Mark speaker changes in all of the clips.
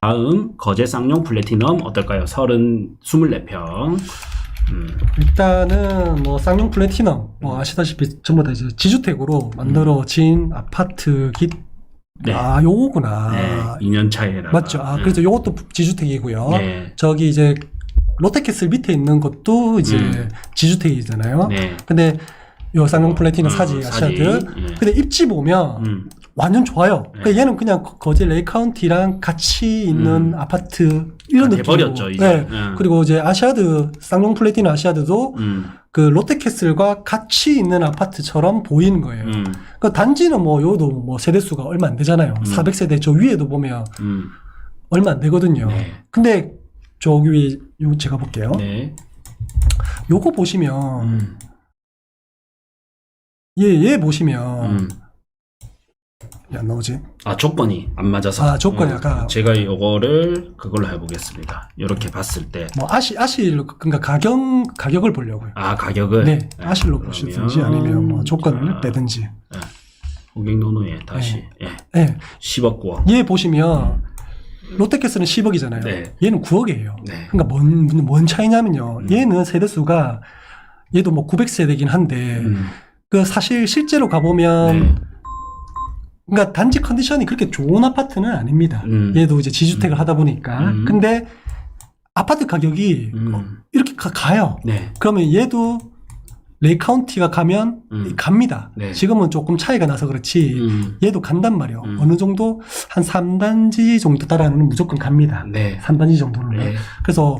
Speaker 1: 다음 거제 쌍용 플래티넘 어떨까요? 30 24평. 음,
Speaker 2: 일단은 뭐 쌍용 플래티넘 뭐 아시다시피 전부 다 이제 지주택으로 만들어진 아파트 기
Speaker 1: 네.
Speaker 2: 아 요거구나.
Speaker 1: 네, 2년 차에다가.
Speaker 2: 맞죠. 아, 그래서 요것도 지주택이고요.
Speaker 1: 네.
Speaker 2: 저기 이제 롯데캐슬 밑에 있는 것도 이제
Speaker 1: 음.
Speaker 2: 지주택이잖아요.
Speaker 1: 네.
Speaker 2: 근데 요 쌍용 플래티넘
Speaker 1: 음,
Speaker 2: 사지
Speaker 1: 사지.
Speaker 2: 아시아드.
Speaker 1: 예.
Speaker 2: 근데 입지 보면
Speaker 1: 음,
Speaker 2: 완전 좋아요.
Speaker 1: 네.
Speaker 2: 그러니까 얘는 그냥 거- 거제 레이 카운티랑 같이 있는
Speaker 1: 음.
Speaker 2: 아파트 이런
Speaker 1: 다
Speaker 2: 느낌이고.
Speaker 1: 이제.
Speaker 2: 네.
Speaker 1: 음.
Speaker 2: 그리고 이제 아시아드 쌍용 플래티넘 아시아드도
Speaker 1: 음,
Speaker 2: 그 롯데캐슬과 같이 있는 아파트처럼 보이는 거예요.
Speaker 1: 음,
Speaker 2: 그 단지는 뭐 요도 뭐 세대 수가 얼마 안 되잖아요.
Speaker 1: 음.
Speaker 2: 400세대 저 위에도 보면
Speaker 1: 음.
Speaker 2: 얼마 안 되거든요.
Speaker 1: 네.
Speaker 2: 근데 저기 위에 요 제가 볼게요.
Speaker 1: 네.
Speaker 2: 요거 보시면
Speaker 1: 음,
Speaker 2: 얘얘 보시면
Speaker 1: 음.
Speaker 2: 야, 안 나오지?
Speaker 1: 아, 조건이 안 맞아서.
Speaker 2: 아, 조건이
Speaker 1: 어,
Speaker 2: 아까-
Speaker 1: 제가 이거를 그걸로 해보겠습니다. 이렇게 봤을 때.
Speaker 2: 뭐 아시 아실로 그러니까 가격 가격을 보려고요.
Speaker 1: 아, 가격을.
Speaker 2: 네, 아실로
Speaker 1: 그러면-
Speaker 2: 보시든지 아니면 뭐 조건을
Speaker 1: 자,
Speaker 2: 빼든지.
Speaker 1: 고객노노에 다시. 예.
Speaker 2: 예.
Speaker 1: 10억 9억.
Speaker 2: 얘 보시면 롯데캐슬은 10억이잖아요.
Speaker 1: 네.
Speaker 2: 얘는 9억이에요.
Speaker 1: 네.
Speaker 2: 그러니까 뭔, 뭔 차이냐면요.
Speaker 1: 음.
Speaker 2: 얘는 세대수가 얘도 뭐 900세대긴 한데
Speaker 1: 음,
Speaker 2: 그 사실 실제로 가보면
Speaker 1: 네.
Speaker 2: 그러니까 단지 컨디션이 그렇게 좋은 아파트는 아닙니다.
Speaker 1: 음.
Speaker 2: 얘도 이제 지주택을 하다 보니까
Speaker 1: 음.
Speaker 2: 근데 아파트 가격이
Speaker 1: 음.
Speaker 2: 이렇게 가, 요
Speaker 1: 네.
Speaker 2: 그러면 얘도 레이카운티가 가면
Speaker 1: 음.
Speaker 2: 갑니다.
Speaker 1: 네.
Speaker 2: 지금은 조금 차이가 나서 그렇지
Speaker 1: 음.
Speaker 2: 얘도 간단 말이에요.
Speaker 1: 음.
Speaker 2: 어느 정도 한 3단지 정도 따라는 무조건 갑니다.
Speaker 1: 네.
Speaker 2: 3단지 정도는.
Speaker 1: 네.
Speaker 2: 그래서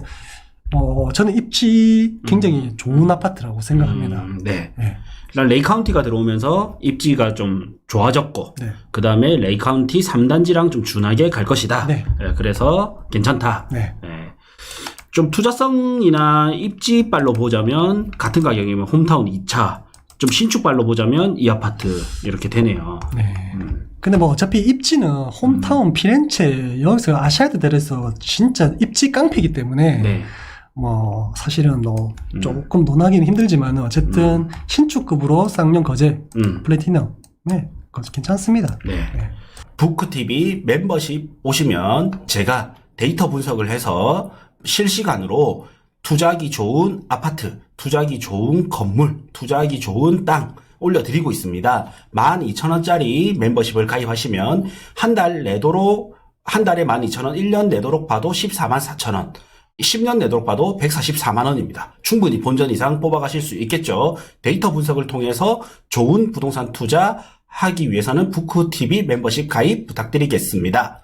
Speaker 2: 어, 저는 입지 굉장히 좋은 아파트라고 생각합니다.
Speaker 1: 음, 네.
Speaker 2: 네.
Speaker 1: 일단 레이 카운티가 들어오면서 입지가 좀 좋아졌고,
Speaker 2: 네.
Speaker 1: 그 다음에 레이 카운티 3단지랑 좀 준하게 갈 것이다.
Speaker 2: 네.
Speaker 1: 예, 그래서 괜찮다.
Speaker 2: 네.
Speaker 1: 예. 좀 투자성이나 입지빨로 보자면 같은 가격이면 홈타운 2차, 좀 신축발로 보자면 이 아파트 이렇게 되네요.
Speaker 2: 네.
Speaker 1: 음,
Speaker 2: 근데 뭐 어차피 입지는 홈타운 피렌체 여기서 아시아드 대에서 진짜 입지 깡패이기 때문에
Speaker 1: 네.
Speaker 2: 뭐 사실은 뭐
Speaker 1: 음.
Speaker 2: 조금 논하기는 힘들지만 어쨌든 신축급으로 쌍용 거제
Speaker 1: 음,
Speaker 2: 플래티넘 네 그거 괜찮습니다.
Speaker 1: 네.
Speaker 2: 네.
Speaker 1: 부크TV 멤버십 오시면 제가 데이터 분석을 해서 실시간으로 투자하기 좋은 아파트, 투자하기 좋은 건물, 투자하기 좋은 땅 올려드리고 있습니다. 12,000원짜리 멤버십을 가입하시면 한 달 내도록, 한 달에 12,000원, 1년 내도록 봐도 14만 4천원. 10년 내도록 봐도 144만원입니다. 충분히 본전 이상 뽑아가실 수 있겠죠. 데이터 분석을 통해서 좋은 부동산 투자 하기 위해서는 부크TV 멤버십 가입 부탁드리겠습니다.